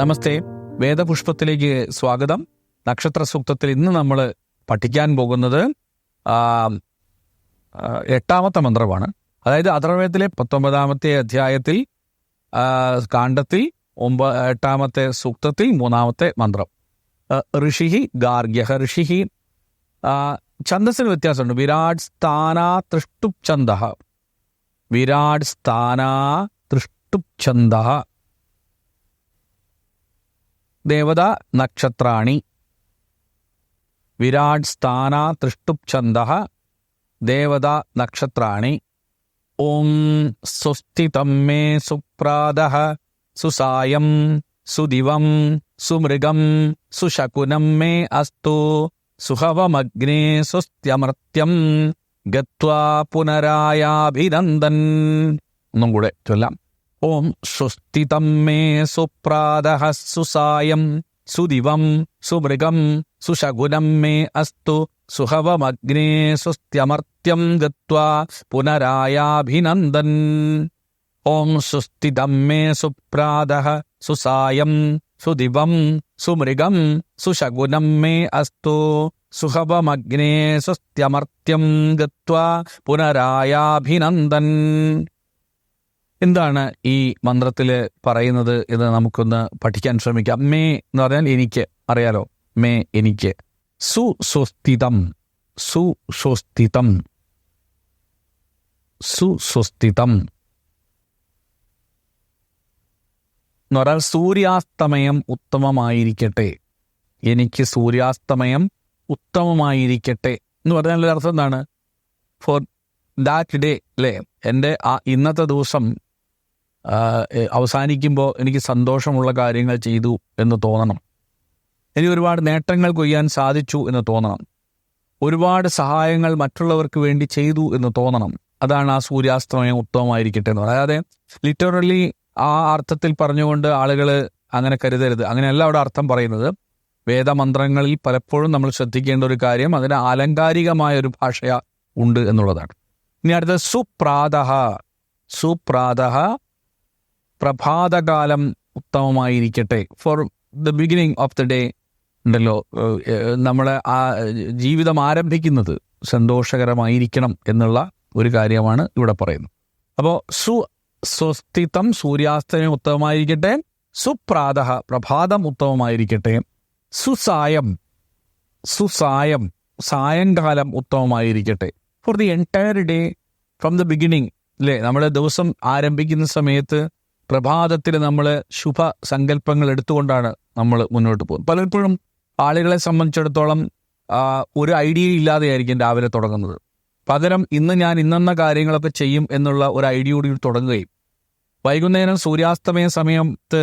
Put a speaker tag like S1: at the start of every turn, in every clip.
S1: നമസ്തേ. വേദപുഷ്പത്തിലേക്ക് സ്വാഗതം. നക്ഷത്ര സൂക്തത്തിൽ ഇന്ന് നമ്മൾ പഠിക്കാൻ പോകുന്നത് എട്ടാമത്തെ മന്ത്രമാണ്. അതായത് അഥർവേദത്തിലെ പത്തൊമ്പതാമത്തെ അധ്യായത്തിൽ കാണ്ഡത്തിൽ ഒമ്പ എട്ടാമത്തെ സൂക്തത്തിൽ മൂന്നാമത്തെ മന്ത്രം. ഋഷിഹി ഗാർഗ്യ. ഋഷിഹി ഛന്ദസ്സിന് വ്യത്യാസമുണ്ട്. വിരാട് സ്ഥാനാ തൃഷ്ടുപ് ഛന്ദ വിരാട് സ്ഥാനാ തൃഷ്ടുപ് ഛന്ദ ദേവത നക്ഷത്രാണി. വിരാട് സ്ഥാന തൃഷ്ടുപ്ഛന്ദ ദേവത നക്ഷത്രാണി. ഓം സ്വസ്തിതം മേ സുപ്രാത സുസായം സുദിവം സുമൃഗം സുശകുനം മേ അസ്തു സുഹവമഗ്നേ സ്വസ്ത്യമർത്യം ഗത്വാ പുനരായാഭിനന്ദൻ. ഒന്നും കൂടെ ചൊല്ലാം. ഓം സ്വസ്തിതം മേ സുപ്രാത സുസായം സുദിവം സുമൃഗം സുശകുനം മേ അസ്തു സുഹവമഗ്നേ സ്വസ്ത്യമർത്യം ഗത്വാ പുനരായാഭിനന്ദൻ ഓം സ്വസ്തിതം മേ സുപ്രാത സുസായം സുദിവം സുമൃഗം സുശകുനം മേ അസ്തു സുഹവമഗ്നേ സ്വസ്ത്യമർത്യം ഗത്വാ പുനരായാഭിനന്ദൻ എന്താണ് ഈ മന്ത്രത്തിൽ പറയുന്നത് എന്ന് നമുക്കൊന്ന് പഠിക്കാൻ ശ്രമിക്കാം. മേ എന്ന് പറഞ്ഞാൽ എനിക്ക്. അറിയാലോ? മേ എനിക്ക്. സുസ്വസ്ഥിതം സുസ്വസ്ഥിതം സുസ്വസ്ഥിതം എന്ന് പറഞ്ഞാൽ സൂര്യാസ്തമയം ഉത്തമമായിരിക്കട്ടെ. എനിക്ക് സൂര്യാസ്തമയം ഉത്തമമായിരിക്കട്ടെ എന്ന് പറഞ്ഞാൽ അർത്ഥം എന്താണ്? ഫോർ ദാറ്റ് ഡേ അല്ലേ എന്റെ ആ ഇന്നത്തെ ദിവസം അവസാനിക്കുമ്പോൾ എനിക്ക് സന്തോഷമുള്ള കാര്യങ്ങൾ ചെയ്തു എന്ന് തോന്നണം. എനിക്ക് ഒരുപാട് നേട്ടങ്ങൾ കൊയ്യാൻ സാധിച്ചു എന്ന് തോന്നണം. ഒരുപാട് സഹായങ്ങൾ മറ്റുള്ളവർക്ക് വേണ്ടി ചെയ്തു എന്ന് തോന്നണം. അതാണ് ആ സൂര്യാസ്തമയം ഉത്തമമായിരിക്കട്ടെ എന്ന് അതായത് ലിറ്ററലി ആ അർത്ഥത്തിൽ പറഞ്ഞുകൊണ്ട് ആളുകൾ അങ്ങനെ കരുതരുത്. അങ്ങനെയല്ല അവിടെ അർത്ഥം പറയുന്നത്. വേദമന്ത്രങ്ങളിൽ പലപ്പോഴും നമ്മൾ ശ്രദ്ധിക്കേണ്ട ഒരു കാര്യം അതിന് ആലങ്കാരികമായ ഒരു ഭാഷ ഉണ്ട് എന്നുള്ളതാണ്. ഇനി അടുത്തത് സുപ്രാതഹ. സുപ്രാതഹ പ്രഭാതകാലം ഉത്തമമായിരിക്കട്ടെ. For the beginning of the day ഉണ്ടല്ലോ നമ്മളെ ആ ജീവിതം ആരംഭിക്കുന്നത് സന്തോഷകരമായിരിക്കണം എന്നുള്ള ഒരു കാര്യമാണ് ഇവിടെ പറയുന്നത്. അപ്പോൾ സു സ്വസ്ഥിതം സൂര്യാസ്തമയം ഉത്തമമായിരിക്കട്ടെ സുപ്രാത പ്രഭാതം ഉത്തമമായിരിക്കട്ടെ സുസായം സുസായം സായങ്കാലം ഉത്തമമായിരിക്കട്ടെ. For the entire day from the beginning അല്ലേ നമ്മുടെ ദിവസം ആരംഭിക്കുന്ന സമയത്ത് പ്രഭാതത്തിൽ നമ്മൾ ശുഭ സങ്കല്പങ്ങൾ എടുത്തുകൊണ്ടാണ് നമ്മൾ മുന്നോട്ട് പോകുന്നത്. പലപ്പോഴും ആളുകളെ സംബന്ധിച്ചിടത്തോളം ഒരു ഐഡിയ ഇല്ലാതെയായിരിക്കും രാവിലെ തുടങ്ങുന്നത്. പകരം ഇന്ന് ഞാൻ ഇന്നെന്ന കാര്യങ്ങളൊക്കെ ചെയ്യും എന്നുള്ള ഒരു ഐഡിയ കൂടി തുടങ്ങുകയും വൈകുന്നേരം സൂര്യാസ്തമയ സമയത്ത്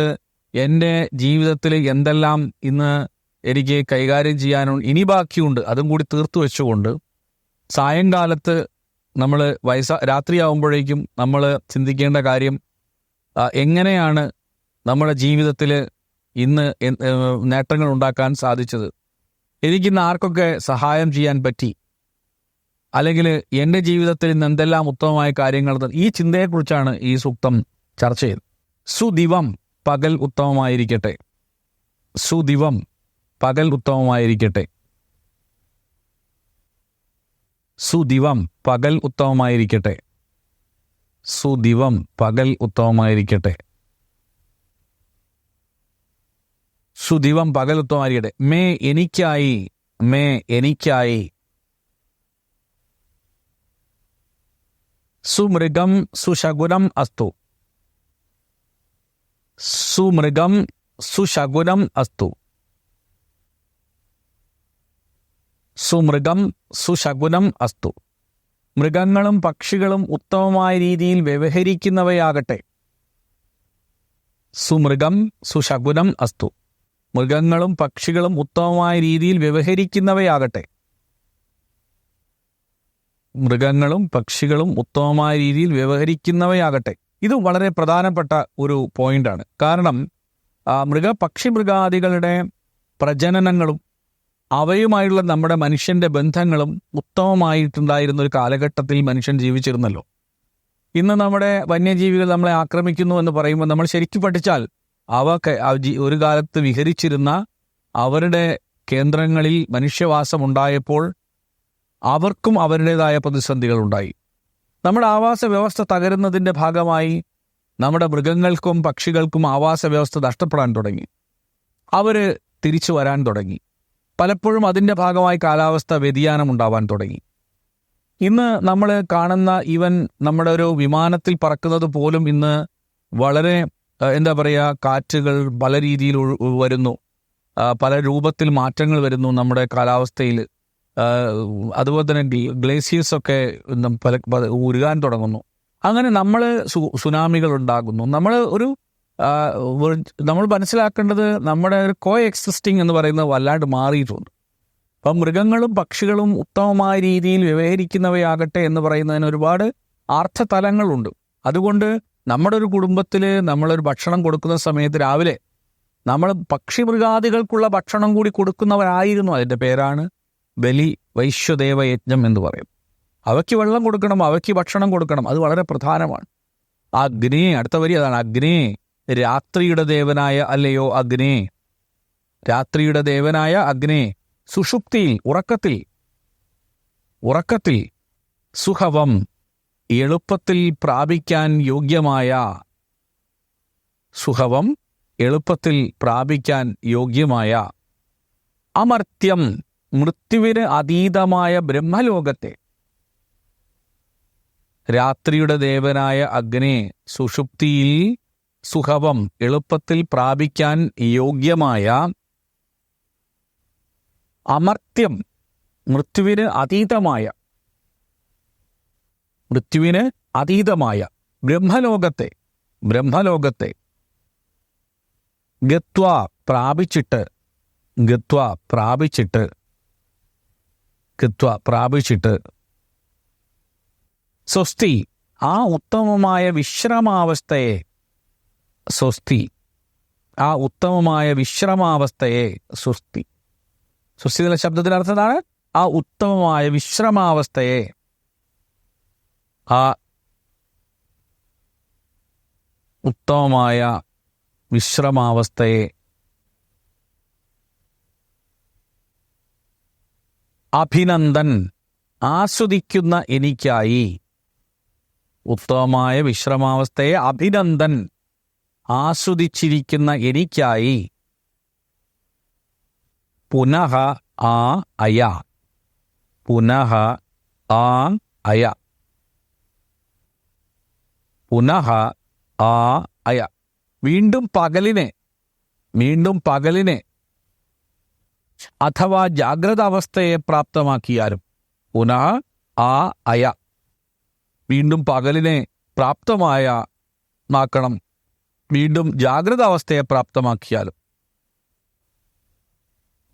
S1: എന്റെ ജീവിതത്തിൽ എന്തെല്ലാം ഇന്ന് എനിക്ക് കൈകാര്യം ചെയ്യാനും ഇനി ബാക്കിയുണ്ട് അതും കൂടി തീർത്തു വെച്ചുകൊണ്ട് സായങ്കാലത്ത് നമ്മൾ വയസ്സ രാത്രിയാവുമ്പോഴേക്കും നമ്മൾ ചിന്തിക്കേണ്ട കാര്യം എങ്ങനെയാണ് നമ്മുടെ ജീവിതത്തിൽ ഇന്ന് നേട്ടങ്ങൾ ഉണ്ടാക്കാൻ സാധിച്ചത്? എനിക്കിന്ന് ആർക്കൊക്കെ സഹായം ചെയ്യാൻ പറ്റി? അല്ലെങ്കിൽ എന്റെ ജീവിതത്തിൽ ഇന്ന് എന്തെല്ലാം ഉത്തമമായ കാര്യങ്ങൾ ഈ ചിന്തയെക്കുറിച്ചാണ് ഈ സൂക്തം ചർച്ച ചെയ്തത്. സുദിവം പകൽ ഉത്തമമായിരിക്കട്ടെ. സുദിവം പകൽ ഉത്തമമായിരിക്കട്ടെ. സുദിവം പകൽ ഉത്തമമായിരിക്കട്ടെ. സുദിവം പകൽ ഉത്തമമായിരിക്കട്ടെ. സുദിവം പകൽ ഉത്തമമായിരിക്കട്ടെ. മേ എനിക്കായി മേ എനിക്കായി. സുമൃഗം സുശകുനം അസ്തു. സുമൃഗം സുശകുനം അസ്തു. സുമൃഗം സുശകുനം അസ്തു. മൃഗങ്ങളും പക്ഷികളും ഉത്തമമായ രീതിയിൽ വ്യവഹരിക്കുന്നവയാകട്ടെ. സുമൃഗം സുശകുനം അസ്തു. മൃഗങ്ങളും പക്ഷികളും ഉത്തമമായ രീതിയിൽ വ്യവഹരിക്കുന്നവയാകട്ടെ. മൃഗങ്ങളും പക്ഷികളും ഉത്തമമായ രീതിയിൽ വ്യവഹരിക്കുന്നവയാകട്ടെ. ഇത് വളരെ പ്രധാനപ്പെട്ട ഒരു പോയിന്റാണ്. കാരണം മൃഗ പക്ഷി മൃഗാദികളുടെ പ്രജനനങ്ങളും അവയുമായുള്ള നമ്മുടെ മനുഷ്യന്റെ ബന്ധങ്ങളും ഉത്തമമായിട്ടുണ്ടായിരുന്ന ഒരു കാലഘട്ടത്തിൽ മനുഷ്യൻ ജീവിച്ചിരുന്നല്ലോ. ഇന്ന് നമ്മുടെ വന്യജീവികൾ നമ്മളെ ആക്രമിക്കുന്നു എന്ന് പറയുമ്പോൾ നമ്മൾ ശരിക്കും പഠിച്ചാൽ അവ ഒരു കാലത്ത് വിഹരിച്ചിരുന്ന അവരുടെ കേന്ദ്രങ്ങളിൽ മനുഷ്യവാസം ഉണ്ടായപ്പോൾ അവർക്കും അവരുടേതായ പ്രതിസന്ധികൾ ഉണ്ടായി. നമ്മുടെ ആവാസ വ്യവസ്ഥ തകരുന്നതിന്റെ ഭാഗമായി നമ്മുടെ മൃഗങ്ങൾക്കും പക്ഷികൾക്കും ആവാസ വ്യവസ്ഥ നഷ്ടപ്പെടാൻ തുടങ്ങി. അവർ തിരിച്ചു വരാൻ തുടങ്ങി. പലപ്പോഴും അതിന്റെ ഭാഗമായി കാലാവസ്ഥ വ്യതിയാനം ഉണ്ടാവാൻ തുടങ്ങി. ഇന്ന് നമ്മൾ കാണുന്ന ഈവൻ നമ്മുടെ ഒരു വിമാനത്തിൽ പറക്കുന്നത് പോലും ഇന്ന് വളരെ എന്താ പറയുക കാറ്റുകൾ പല രീതിയിൽ വരുന്നു. പല രൂപത്തിൽ മാറ്റങ്ങൾ വരുന്നു നമ്മുടെ കാലാവസ്ഥയിൽ. അതുപോലെ തന്നെ ഗ്ല- ഗ്ലേസിയേഴ്സ് ഒക്കെ പല- ഉരുകാൻ തുടങ്ങുന്നു. അങ്ങനെ നമ്മൾ സുനാമികൾ ഉണ്ടാകുന്നു. നമ്മൾ ഒരു- നമ്മൾ മനസ്സിലാക്കേണ്ടത് നമ്മുടെ ഒരു കോ എക്സിസ്റ്റിംഗ് എന്ന് പറയുന്നത് വല്ലാണ്ട് മാറിയിട്ടുണ്ട്. അപ്പം മൃഗങ്ങളും പക്ഷികളും ഉത്തമമായ രീതിയിൽ വ്യവഹരിക്കുന്നവയാകട്ടെ എന്ന് പറയുന്നതിന് ഒരുപാട് അർത്ഥതലങ്ങളുണ്ട്. അതുകൊണ്ട് നമ്മുടെ ഒരു കുടുംബത്തിൽ നമ്മളൊരു ഭക്ഷണം കൊടുക്കുന്ന സമയത്ത് രാവിലെ നമ്മൾ പക്ഷി മൃഗാദികൾക്കുള്ള ഭക്ഷണം കൂടി കൊടുക്കുന്നവരായിരുന്നു. അതിന്റെ പേരാണ് ബലി വൈശ്വദേവ യജ്ഞം എന്ന് പറയും അവയ്ക്ക് വെള്ളം കൊടുക്കണം അവയ്ക്ക് ഭക്ഷണം കൊടുക്കണം. അത് വളരെ പ്രധാനമാണ്. അഗ്നിയെ അടുത്ത വരി അതാണ് അഗ്നേ രാത്രിയുടെ ദേവനായ അല്ലയോ അഗ്നേ? രാത്രിയുടെ ദേവനായ അഗ്നേ സുഷുപ്തിയിൽ ഉറക്കത്തിൽ. ഉറക്കത്തിൽ. സുഖവം എളുപ്പത്തിൽ പ്രാപിക്കാൻ യോഗ്യമായ. സുഖവം എളുപ്പത്തിൽ പ്രാപിക്കാൻ യോഗ്യമായ. അമർത്യം. മൃത്യുവിന് അതീതമായ ബ്രഹ്മലോകത്തെ. രാത്രിയുടെ ദേവനായ അഗ്നെ സുഷുപ്തിയിൽ സുഖവം എളുപ്പത്തിൽ പ്രാപിക്കാൻ യോഗ്യമായ അമർത്യം മൃത്യുവിന് അതീതമായ മൃത്യുവിന് അതീതമായ ബ്രഹ്മലോകത്തെ ബ്രഹ്മലോകത്തെ ഗത്വ പ്രാപിച്ചിട്ട് ഗത്വ പ്രാപിച്ചിട്ട് ഗത്വ പ്രാപിച്ചിട്ട്. സ്വസ്തി ആ ഉത്തമമായ വിശ്രമാവസ്ഥയെ സ്വസ്തി. ആ ഉത്തമമായ വിശ്രമാവസ്ഥയെ സ്വസ്തി. സ്വസ്തി എന്ന ശബ്ദത്തിന് അർത്ഥം എന്താണ്? ആ ഉത്തമമായ വിശ്രമാവസ്ഥയെ ആ ഉത്തമമായ വിശ്രമാവസ്ഥയെ അഭിനന്ദൻ ആസ്വദിക്കുന്ന എനിക്കായി ഉത്തമമായ വിശ്രമാവസ്ഥയെ അഭിനന്ദൻ ആസ്വദിച്ചിരിക്കുന്ന എനിക്കായി. പുനഃ ആ അയ. പുനഃ ആ അയ. പുനഃ ആ അയ. വീണ്ടും പകലിനെ. വീണ്ടും പകലിനെ. അഥവാ ജാഗ്രത അവസ്ഥയെ പ്രാപ്തമാക്കിയാലും പുനഃ ആ അയ. വീണ്ടും പകലിനെ പ്രാപ്തമായ മാക്കണം വീണ്ടും ജാഗ്രത അവസ്ഥയെ പ്രാപ്തമാക്കിയാലും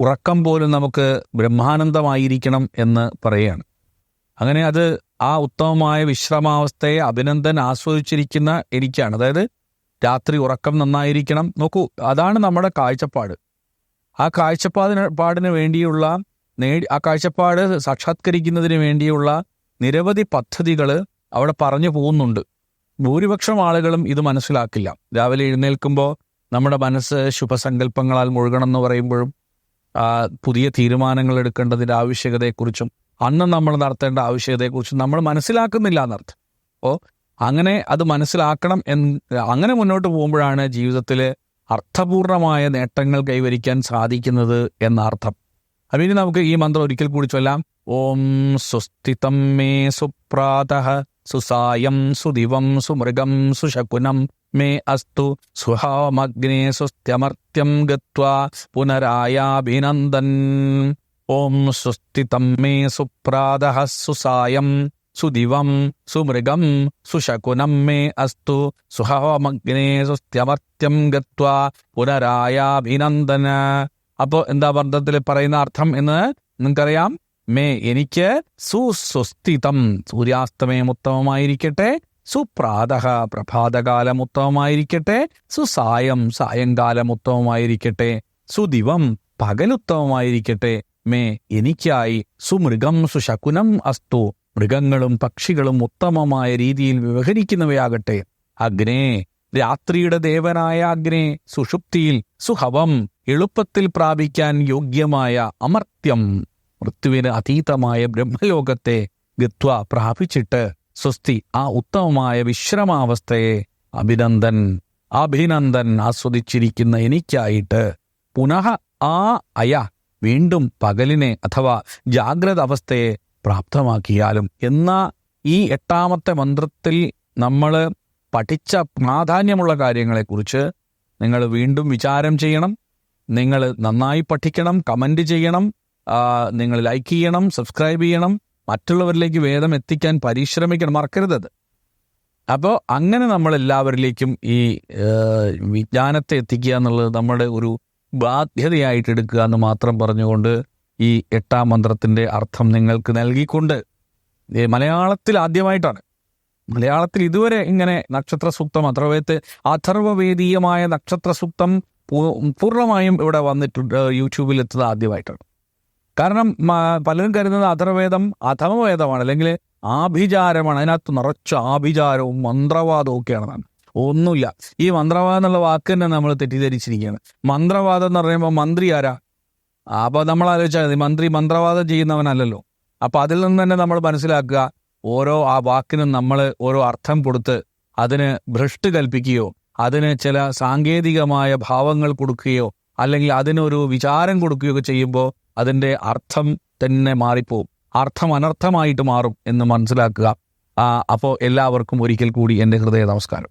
S1: ഉറക്കം പോലും നമുക്ക് ബ്രഹ്മാനന്ദമായിരിക്കണം എന്ന് പറയുകയാണ്. അങ്ങനെ അത് ആ ഉത്തമമായ വിശ്രമാവസ്ഥയെ അഭിനന്ദൻ ആസ്വദിച്ചിരിക്കുന്ന എനിക്കാണ്. അതായത് രാത്രി ഉറക്കം നന്നായിരിക്കണം. നോക്കൂ അതാണ് നമ്മുടെ കാഴ്ചപ്പാട്. ആ കാഴ്ചപ്പാടിന് പാടിന് വേണ്ടിയുള്ള നേടി ആ കാഴ്ചപ്പാട് സാക്ഷാത്കരിക്കുന്നതിന് വേണ്ടിയുള്ള നിരവധി പദ്ധതികൾ അവിടെ പറഞ്ഞു പോകുന്നുണ്ട്. ഭൂരിപക്ഷം ആളുകളും ഇത് മനസ്സിലാക്കില്ല. രാവിലെ എഴുന്നേൽക്കുമ്പോൾ നമ്മുടെ മനസ്സ് ശുഭസങ്കല്പങ്ങളാൽ മുഴുകണം എന്ന് പറയുമ്പോഴും പുതിയ തീരുമാനങ്ങൾ എടുക്കേണ്ടതിന്റെ ആവശ്യകതയെക്കുറിച്ചും അന്ന് നമ്മൾ നടത്തേണ്ട ആവശ്യകതയെക്കുറിച്ചും നമ്മൾ മനസ്സിലാക്കുന്നില്ല എന്നർത്ഥം. അപ്പോൾ അങ്ങനെ അത് മനസ്സിലാക്കണം എന്ന് അങ്ങനെ മുന്നോട്ട് പോകുമ്പോഴാണ് ജീവിതത്തിൽ അർത്ഥപൂർണമായ നേട്ടങ്ങൾ കൈവരിക്കാൻ സാധിക്കുന്നത് എന്നർത്ഥം. അപ്പം ഇനി നമുക്ക് ഈ മന്ത്രം ഒരിക്കൽ കൂടി ചൊല്ലാം. ഓം സുസ്ഥിതം മേ സുപ്രാത സുസായം സുദിവം സുമൃഗം സുശകുനം മേ അസ്തു സുഹാമഗ്നേ സുസ്ഥ്യമർത്യം ഗത്വാ പുനരായാഭിനന്ദൻ ഓം സുസ്ഥിതം മേ സുപ്രാത സുസായം സുദിവം സുമൃഗം സുശകുനം മേ അസ്തു സുഹവമഗ്നേ സുസ്ഥ്യമർത്യം ഗത്വാ പുനരായാഭിനന്ദന അപ്പോ എന്താ വർദ്ധത്തിൽ പറയുന്ന അർത്ഥം എന്ന് നിങ്ങൾക്കറിയാം? മേ എനിക്ക് സുസ്വസ്ഥിതം സൂര്യാസ്തമയം ഉത്തമമായിരിക്കട്ടെ സുപ്രാതഹ പ്രഭാതകാലം ഉത്തമമായിരിക്കട്ടെ സുസായം സായങ്കാലം ഉത്തമമായിരിക്കട്ടെ സുദിവം പകലുത്തമമായിരിക്കട്ടെ മേ എനിക്കായി സുമൃഗം സുശകുനം അസ്തു മൃഗങ്ങളും പക്ഷികളും ഉത്തമമായ രീതിയിൽ വ്യവഹരിക്കുന്നവയാകട്ടെ അഗ്നേ രാത്രിയുടെ ദേവനായ അഗ്നെ സുഷുപ്തിയിൽ സുഹവം എളുപ്പത്തിൽ പ്രാപിക്കാൻ യോഗ്യമായ അമർത്യം. മൃത്യുവിന് അതീതമായ ബ്രഹ്മലോകത്തെ ഗത്വ പ്രാപിച്ചിട്ട് സ്വസ്തി ആ ഉത്തമമായ വിശ്രമാവസ്ഥയെ അഭിനന്ദൻ അഭിനന്ദൻ ആസ്വദിച്ചിരിക്കുന്ന എനിക്കായിട്ട് പുനഃ ആ അയ വീണ്ടും പകലിനെ അഥവാ ജാഗ്രത അവസ്ഥയെ പ്രാപ്തമാക്കിയാലും എന്ന ഈ എട്ടാമത്തെ മന്ത്രത്തിൽ നമ്മൾ പഠിച്ച പ്രാധാന്യമുള്ള കാര്യങ്ങളെക്കുറിച്ച് നിങ്ങൾ വീണ്ടും വിചാരം ചെയ്യണം. നിങ്ങൾ നന്നായി പഠിക്കണം കമന്റ് ചെയ്യണം. നിങ്ങൾ ലൈക്ക് ചെയ്യണം സബ്സ്ക്രൈബ് ചെയ്യണം മറ്റുള്ളവരിലേക്ക് വേദം എത്തിക്കാൻ പരിശ്രമിക്കണം. മറക്കരുതത് അപ്പോൾ അങ്ങനെ നമ്മൾ എല്ലാവരിലേക്കും ഈ വിജ്ഞാനത്തെ എത്തിക്കുക എന്നുള്ളത് നമ്മുടെ ഒരു ബാധ്യതയായിട്ട് എടുക്കുക എന്ന് മാത്രം പറഞ്ഞുകൊണ്ട് ഈ എട്ടാം മന്ത്രത്തിന്റെ അർത്ഥം നിങ്ങൾക്ക് നൽകിക്കൊണ്ട് മലയാളത്തിൽ ആദ്യമായിട്ടാണ്. മലയാളത്തിൽ ഇതുവരെ ഇങ്ങനെ നക്ഷത്ര സൂക്തം അഥർവേദ അഥർവവേദീയമായ നക്ഷത്ര സൂക്തം പൂർണമായും ഇവിടെ വന്നിട്ടുണ്ട് യൂട്യൂബിൽ എത്തുന്നത് ആദ്യമായിട്ടാണ്. കാരണം പലരും കരുതുന്നത് അഥർവേദം അഥമവേദമാണ് അല്ലെങ്കിൽ ആഭിചാരമാണ്. അതിനകത്ത് നിറച്ച ആഭിചാരവും മന്ത്രവാദവും ഒക്കെയാണ് ഒന്നുമില്ല. ഈ മന്ത്രവാദം എന്നുള്ള വാക്ക് തന്നെ നമ്മൾ തെറ്റിദ്ധരിച്ചിരിക്കുകയാണ്. മന്ത്രവാദം എന്ന് പറയുമ്പോൾ മന്ത്രി ആരാ? അപ്പൊ നമ്മൾ ആലോചിച്ചാൽ മതി. മന്ത്രി മന്ത്രവാദം ചെയ്യുന്നവനല്ലല്ലോ. അപ്പൊ അതിൽ നിന്ന് തന്നെ നമ്മൾ മനസ്സിലാക്കുക ഓരോ ആ വാക്കിനും നമ്മൾ ഓരോ അർത്ഥം കൊടുത്ത് അതിന് ഭ്രഷ്ട് കൽപ്പിക്കുകയോ അതിന് ചില സാങ്കേതികമായ ഭാവങ്ങൾ കൊടുക്കുകയോ അല്ലെങ്കിൽ അതിനൊരു വിചാരം കൊടുക്കുകയോ ചെയ്യുമ്പോൾ അതിന്റെ അർത്ഥം തന്നെ മാറിപ്പോവും. അർത്ഥം അനർത്ഥമായിട്ട് മാറും എന്ന് മനസ്സിലാക്കുക. അപ്പോൾ എല്ലാവർക്കും ഒരിക്കൽ കൂടി എന്റെ ഹൃദയ നമസ്കാരം